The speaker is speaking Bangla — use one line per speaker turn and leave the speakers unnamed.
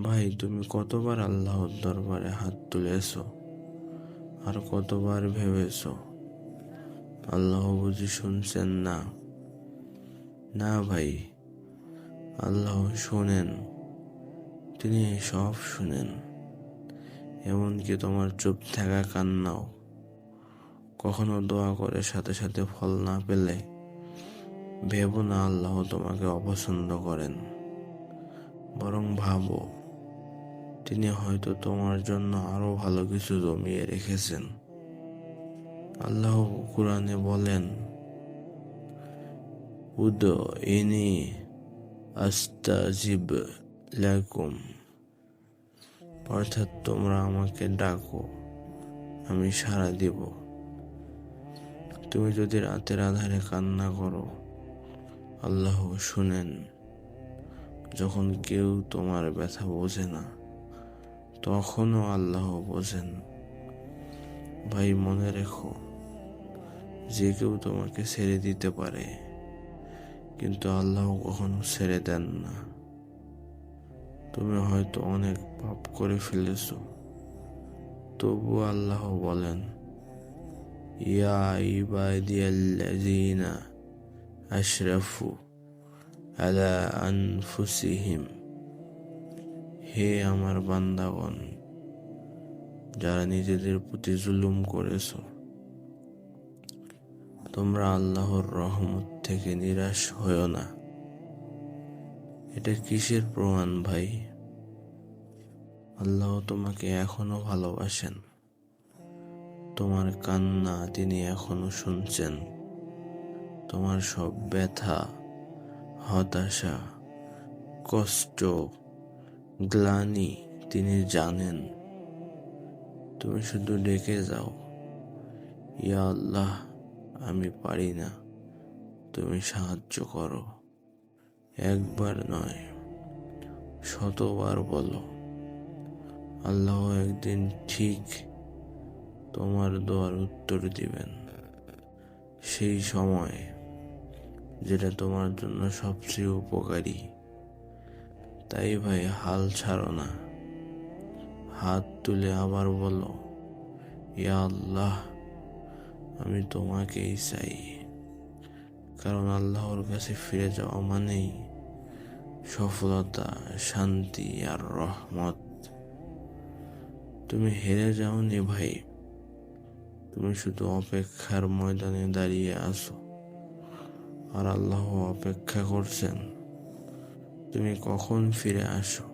ভাই, তুমি কতবার আল্লাহর দরবারে হাত তুলেছ আর কতবার ভেবেছ? আল্লাহ বুঝি শুনছেন না। না ভাই, আল্লাহ শোনেন, তিনি সব শুনেন। এমনকি তোমার চুপ থাকা কান্নাও। কখনো দোয়া করে সাথে সাথে ফল না পেলে ভেবো না আল্লাহ তোমাকে অপছন্দ করেন। বরং ভাবো তিনি হয়তো তোমার জন্য আরও ভালো কিছু জমিয়ে রেখেছেন। আল্লাহ কোরআনে বলেন উদ ইনি আস্তাজিব লাকুম। অর্থাৎ তোমরা আমাকে ডাকো, আমি সাড়া দিব। তুমি যদি রাতের আধারে কান্না করো, আল্লাহ শুনেন, যখন কেউ তোমার ব্যথা বোঝে না। তখনও আল্লাহ বোঝেন। ভাই, মনে রেখো, যে কেউ তোমাকে ছেড়ে দিতে পারে, কিন্তু আল্লাহ কখনো ছেড়ে দেন না। তুমি হয়তো অনেক পাপ করে ফেলেছ, তবু আল্লাহ বলেন, ইয়া ইবাদিয়াল্লাযীনা আশরাফু আলা আনফুসিহিম। হে আমার বান্দাগণ, যারা নিজেদের প্রতি জুলুম করেছ, তোমরা আল্লাহর রহমত থেকে নিরাশ হয়েও না। এটা কিসের প্রমাণ ভাই? আল্লাহ তোমাকে এখনও ভালোবাসেন। তোমার কান্না তিনি এখনও শুনছেন। তোমার সব ব্যথা, হতাশা, কষ্ট গ্লানি, তিনি জানেন, তুমি শুধু ডেকে যাও। ইয়া আল্লাহ, আমি পারি না। তুমি সাহায্য করো। একবার নয়, শতবার বলো। আল্লাহ একদিন ঠিক তোমার দোয়ার উত্তর দিবেন। সেই সময়, যেটা তোমার জন্য সবচেয়ে উপকারী। তাই ভাই, হাল ছাড়ো না। হাত তুলে আবার বলো, ইয়া আল্লাহ, আমি তোমাকেই চাই। কারণ আল্লাহর কাছে ফিরে যাওয়া মানেই সফলতা, শান্তি আর রহমত। তুমি হেরে যাওনি ভাই। তুমি শুধু অপেক্ষার ময়দানে দাঁড়িয়ে আছো। আর আল্লাহ অপেক্ষা করছেন। তুমি কখন ফিরে আসো